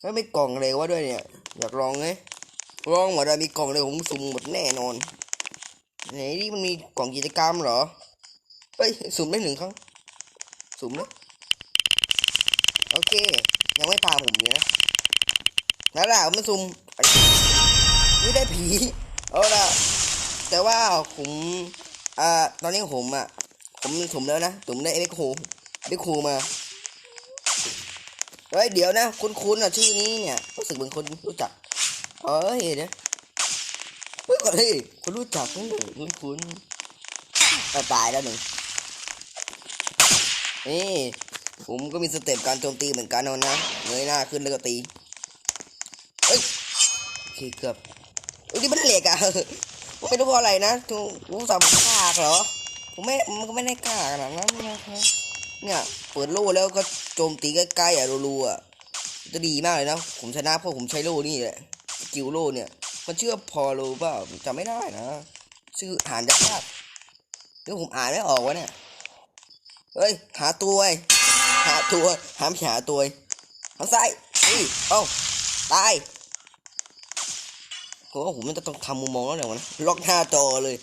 แล้วไม่กล่องเลยวะด้วยเนี่ย อยากลองไงลองหมดเลยมีกล่องเลยผมสุ่มหมดแน่นอน ไหนนี่มันมีกล่องกิจกรรมเหรอเฮ้ยสุ่มได้หนึ่งครั้งสุ่มนะโอเค ยังไม่ตาผมเลยนะนั่นแหละมันสุ่มนี่ได้ผีเอาละแต่ว่าผมอ่าตอนนี้ผมอะผมสุ่มแล้วนะสุ่มได้เอ็กโคเอ็กโคมา เฮ้ยเดี๋ยวนะ คุ้นๆอะชื่อนี้เนี่ยรู้สึกเหมือนคนรู้จักเฮ้ยเดี๋ยวเฮ้ยก่อนเฮ้ยคนรู้จักนี่คุ้นๆอะตายแล้วหนึ่งนี่ผมก็มีสเต็ปการโจมตีเหมือนกันเอานะเงยหน้าขึ้นแล้วก็ตีเฮ้ยเคเกือบเอ้ยนี่มันเหล็กอะไม่รู้เพราะอะไรนะทุกรู้สัมภาษเหรอผมไม่มันก็ไม่ได้กล้าขนาดนั้นนะ เนี่ยเปิดโล่แล้วก็โจมตีใกล้ๆอะรัวๆอะจะดีมากเลยนะผมชนะเพราะผมใช้โล่นี่แหละกิลโล่เนี่ย มันชื่อพอโลเปล่าจำไม่ได้นะชื่ออ่านยากๆเดี๋ยวผมอ่านไม่ออกวะเนี่ยเฮ้ยหาตัวไว้หาตัวหามหาตัวทางซ้ายนี่เอ้าตายผมว่าผมมันจะต้องทำมุมมองแล้วเนี่ยวะนะล็อกหน้าจอเลย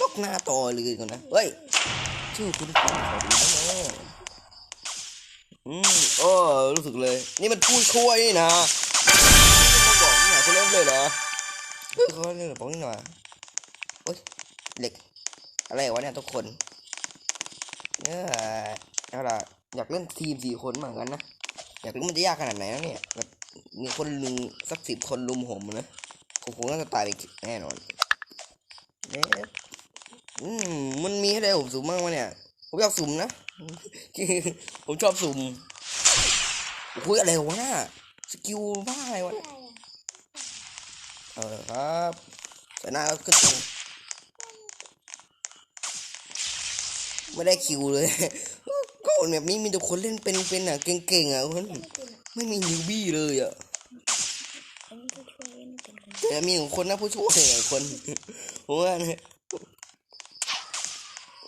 ล็อกหน้าจอเลยก่อนนะเฮ้ย ชื่อคุณขอดูแม่อืมโอ้รู้สึกเลย นี่มันผู้ช่วยนี่นะมาบอกนี่หน่อยเขาเล่นเลยเหรอเขาเล่นบอกนี่หน่อยโอ๊ยเหล็ก อะไรวะเนี่ยทุกคนเนี่ยเอาล่ะอยากเล่นทีมสี่คนเหมือนกันนะอยากรู้มันจะยากขนาดไหนนะเนี่ยแบบมีคนลุมสักสิบคนลุมผมนะผมคงน่าจะตายไปแน่นอนเนี่ย อืมมันมีให้ได้ผมสุ่มบ้างวะเนี่ย ผมอยากสุ่มนะ ผมชอบสุ่มคุยอะไรวะน่ะสกิลบ้าอะไรวะเนี่ยเออครับชนะก็ขึ้นตรงไม่ได้คิวเลย ก็แบบนี้มีแต่คนเล่นเป็นเป็นอะ เก่งๆอะคนไม่มีนิวบี้เลยอะอันนี้ก็ช่วยเล่นเป็นคนแต่มีของคนนะผู้ช่วยอะคนผมว่าเนี่ย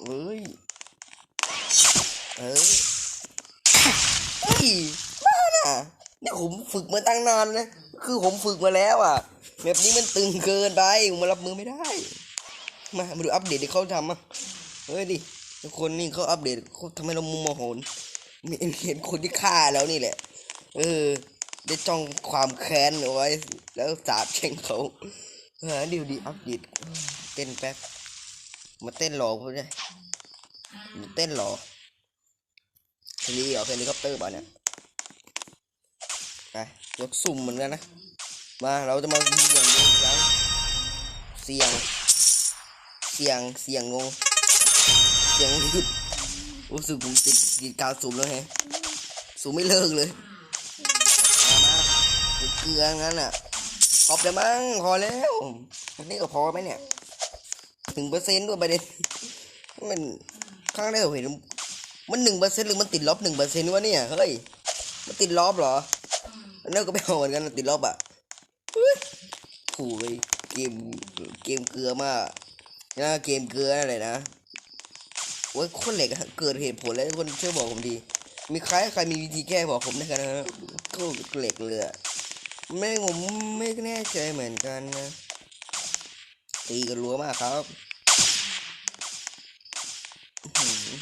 เอ้ย เออเฮ้ยบ้าน่ะนี่ผมฝึกมาตั้งนานนะ คือผมฝึกมาแล้วอะ แบบนี้มันตึงเกินไปผมมารับมือไม่ได้ มามาดูอัปเดตที่เขาทำอะเฮ้ยดิทุกคนนี่เขาอัปเดตเขาทำให้เรามุมโมโหนมีเห็นคนที่ฆ่าแล้วนี่แหละ เออ ได้จ้องความแค้นเอาไว้ แล้วสาบแช่งเขาเออดีดีอัปเดตเต้นแป๊บ มาเต้นรอเขาเนี่ยมาเต้นรอเฮลีเหรอเฮลิคอปเตอร์ป่ะเนี่ยไปยกสุ่มเหมือนกันนะ มาเราจะมาเสี่ยงดูอีกครั้งเสี่ยง เสี่ยง เสี่ยงงง เสี่ยงหยุดรู้สึกผมติดติดกาวสุ่มแล้วไงสุ่มไม่เลิกเลยมามาเกลืองั้นอะพอแล้วมั้งพอแล้วอันนี้ก็พอไหมเนี่ย ถึงเปอร์เซ็นต์ด้วยประเด็นมันครั้งแรกผมเห็นมันหนึ่งเปอร์เซ็นต์หรือมันติดลบหนึ่งเปอร์เซ็นต์วะเนี่ยเฮ้ยมันติดลบเหรออันนั้นก็ไม่เอาเหมือนกันติดลบอะเฮ้ยโอ้ยเกมเกมเกลือมากนะเกมเกลืออะไรนะโอ้ยคนเหล็กเกิดเหตุผลแล้วคนช่วยบอกผมดี มีใครใครมีวิธีแก้บอกผมได้กันนะก็เหล็กเลยอไม่ผมไม่แน่ใจเหมือนกันนะ ตีกันรัวมากครับอื้อหือ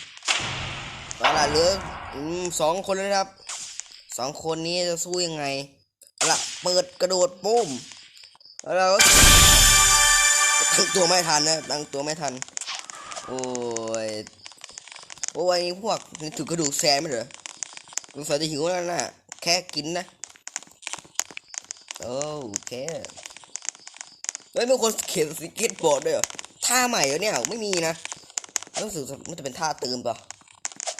เอาล่ะเหลืออืมสองคนแล้วครับสองคนนี้จะสู้ยังไงเอาล่ะเปิดกระโดดปุ้มแล้วเราตั้งตัวไม่ทันนะตั้งตัวไม่ทัน โอ้ยโอ้ยพวกถือกระดูกแซมไม่เหรอสงสัยจะหิวแล้วนะแค่กินนะ โอเค เฮ้ยมีคนเขียนสเก็ตบอร์ดด้วยเหรอท่าใหม่เหรอเนี่ยไม่มีนะรู้สึกมันจะเป็นท่าเติมป่ะ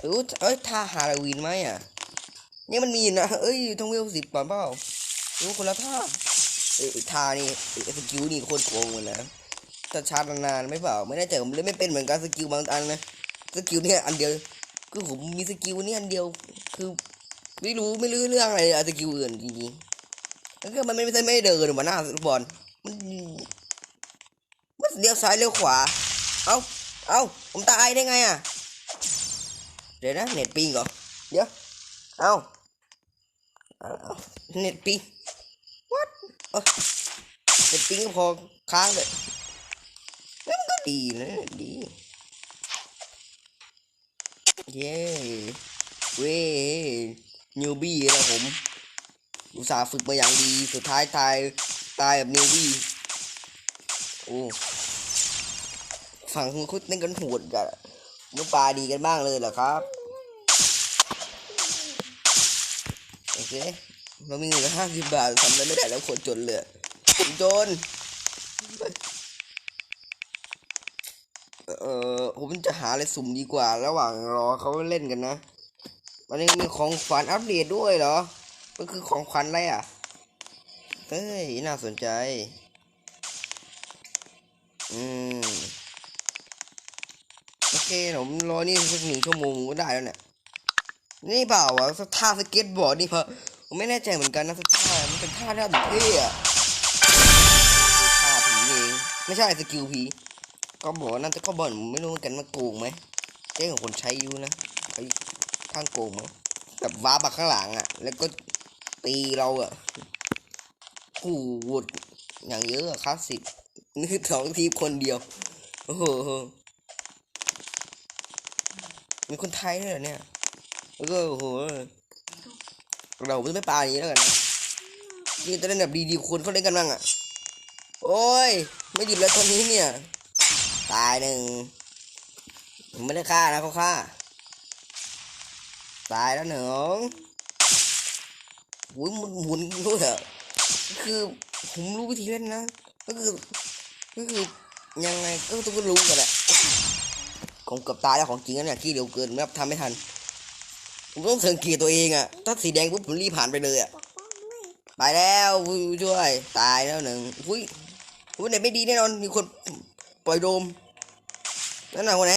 หรือเอ้ยท่าฮาโลวีนไหมอะเนี่ยมันมีนะเอ้ยต้องเวลสิบก่อนเปล่ารู้คนละท่าเอ้ยท่านี่สกิลนี่โคตรโกงเลยนะถ้าชาร์จนานๆไม่เปล่าไม่แน่ใจผมเล่นไม่เป็นเหมือนกันสกิลบางอันนะสกิลเนี่ยอันเดียวคือผมมีสกิลนี่อันเดียวคือไม่รู้ไม่รู้เรื่องอะไรอะสกิลอื่นจริงๆแล้วก็มันไม่ใช่ไม่เดินหรือมาหน้าลูกบอล มันเลี้ยวซ้ายเลี้ยวขวา เอาเอาผมตายได้ไงอะ เดี๋ยวนะเน็ตปิงเหรอ เดี๋ยว เอาเน็ตปิง what เน็ตปิงก็พอค้างเลยนั่นก็ดีนะดีเย้เว้นิวบี้นะผม อุตส่าห์ฝึกมาอย่างดี สุดท้ายตาย ตายแบบนิวบี้โอ้ฝั่งคุณคุดเล่นกันโหดกันมือปลาดีกันบ้างเลยเหรอครับ โอเคเรามีเงินห้าสิบบาททำอะไรไม่ได้แล้วคนจนเลยผมจน เออผมจะหาอะไรสุ่มดีกว่า ระหว่างรอเขาเล่นกันนะ มันยังมีของขวัญอัปเดตด้วยเหรอ ก็คือของขวัญอะไรอะ เฮ้ย น่าสนใจ อืม โอเค ผมรอนี่สักหนึ่งชั่วโมงก็ได้แล้วเนี่ย นี่เปล่าวะท่าสเก็ตบอร์ดนี่เพอผมไม่แน่ใจเหมือนกันนะสท่า มันเป็นท่าท่าแบบเท่อะท่าผีเอง ไม่ใช่สกิลผีก็บอกว่านั่นจะก็บอลไม่รู้เหมือนกันมาโกงไหมเจ๊ของคนใช้อยู่นะใช้ข้างโกงมั้งแบบวาร์ปมาข้างหลังอะแล้วก็ตีเราอะ ขู่วดอย่างเยอะอะคลาสสิกนี่สองทีมคนเดียว โอ้โห มีคนไทยด้วยเหรอเนี่ย แล้วก็โอ้โห เราไม่ปลาอย่างนี้แล้วกันนะนี่จะเล่นแบบดีๆคนเขาเล่นกันบ้างอะ โอ้ย ไม่หยิบแล้วตอนนี้เนี่ย ตายหนึ่งไม่ได้ฆ่านะเขาฆ่า ตายแล้วหนึ่งหุยมันหมุนด้วยอะ คือผมรู้วิธีเล่นนะ ก็คือ ก็คือยังไงก็ต้องรู้กันแหละผมเกือบตายแล้วของจริงนะเนี่ยขี้เร็วเกินไม่ทำไม่ทัน ผมต้องสังเกตตัวเองอะถ้าสีแดงปุ๊บผมรีบผ่านไปเลยอะไปแล้วช่วย ตายแล้วหนึ่งอุ้ยอุ้ยเน็ตไม่ดีแน่นอนมีคนปล่อยโดมนั่นน่ะคนไหน